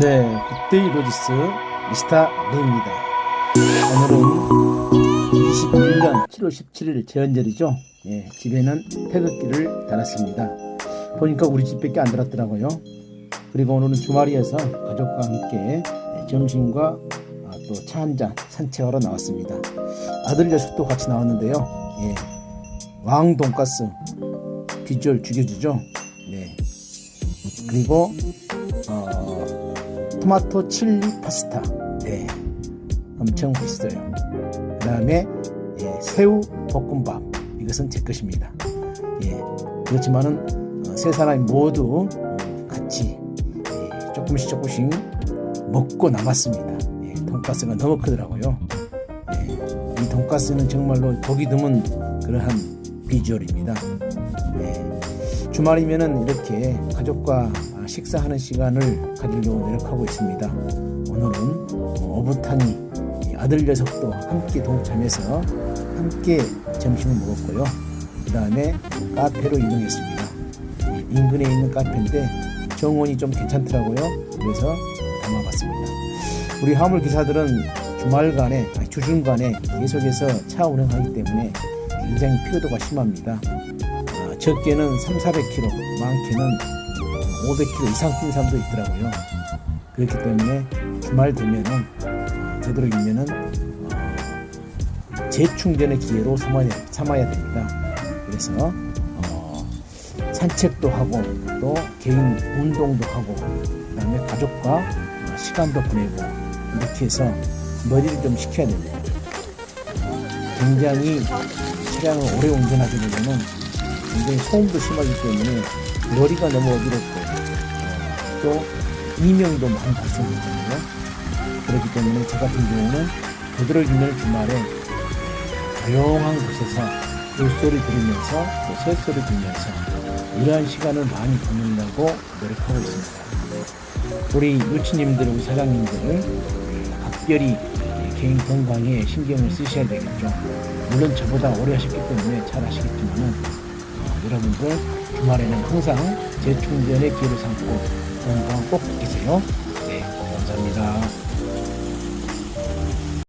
네, 굿데이 로지스 미스터 레입니다. 오늘은 21년 7월 17일 제헌절이죠. 예, 집에는 태극기를 달았습니다. 보니까 우리 집밖에 안 달았더라고요. 그리고 오늘은 주말이어서 가족과 함께 점심과 아, 또차 한 잔 산책하러 나왔습니다. 아들 녀석도 같이 나왔는데요. 예, 왕 돈가스 비주얼 죽여주죠. 네. 그리고 어, 토마토 칠리 파스타. 네. 엄청 맛있어요. 그 다음에 예, 새우 볶음밥. 이것은 제 것입니다. 예. 그렇지만은 어, 세 사람이 모두 어, 같이 예, 조금씩 조금씩 먹고 남았습니다. 예, 돈가스가 너무 크더라고요. 예, 이 돈가스는 정말로 보기 드문 그러한 비주얼입니다. 예, 주말이면은 이렇게 가족과 식사하는 시간을 가지려고 노력하고 있습니다. 오늘은 어부탕이 아들 녀석도 함께 동참해서 함께 점심을 먹었고요. 그 다음에 카페로 이동했습니다. 인근에 있는 카페인데 정원이 좀 괜찮더라고요. 그래서 담아봤습니다. 우리 화물 기사들은 주말간에 주중간에 계속해서 차 운행하기 때문에 굉장히 피로도가 심합니다. 아, 적게는 3, 400km, 많게는 500km 이상 뛰는 사람도 있더라고요. 그렇기 때문에 주말 되면은 어, 되도록이면은 어, 재충전의 기회로 삼아야, 삼아야 됩니다. 그래서 어, 산책도 하고 또 개인 운동도 하고 그다음에 가족과 어, 시간도 보내고 이렇게 해서 머리를 좀 식혀야 됩니다. 굉장히 차량을 오래 운전하게 되면은 굉장히 소음도 심하기 때문에 머리가 너무 어지럽고 어, 또 이명도 많이 발생하거든요. 그렇기 때문에 저 같은 경우는 되도록이면 주말에 조용한 곳에서 물소리 들으면서 또 새소리 들으면서 이러한 시간을 많이 보내려고 노력하고 있습니다. 우리 유치님들, 우리 사장님들 각별히 개인 건강에 신경을 쓰셔야 되겠죠. 물론 저보다 오래 하셨기 때문에 잘 아시겠지만은 어, 여러분들 주말에는 항상 재충전의 기회를 삼고 건강 꼭 지키세요. 네, 감사합니다.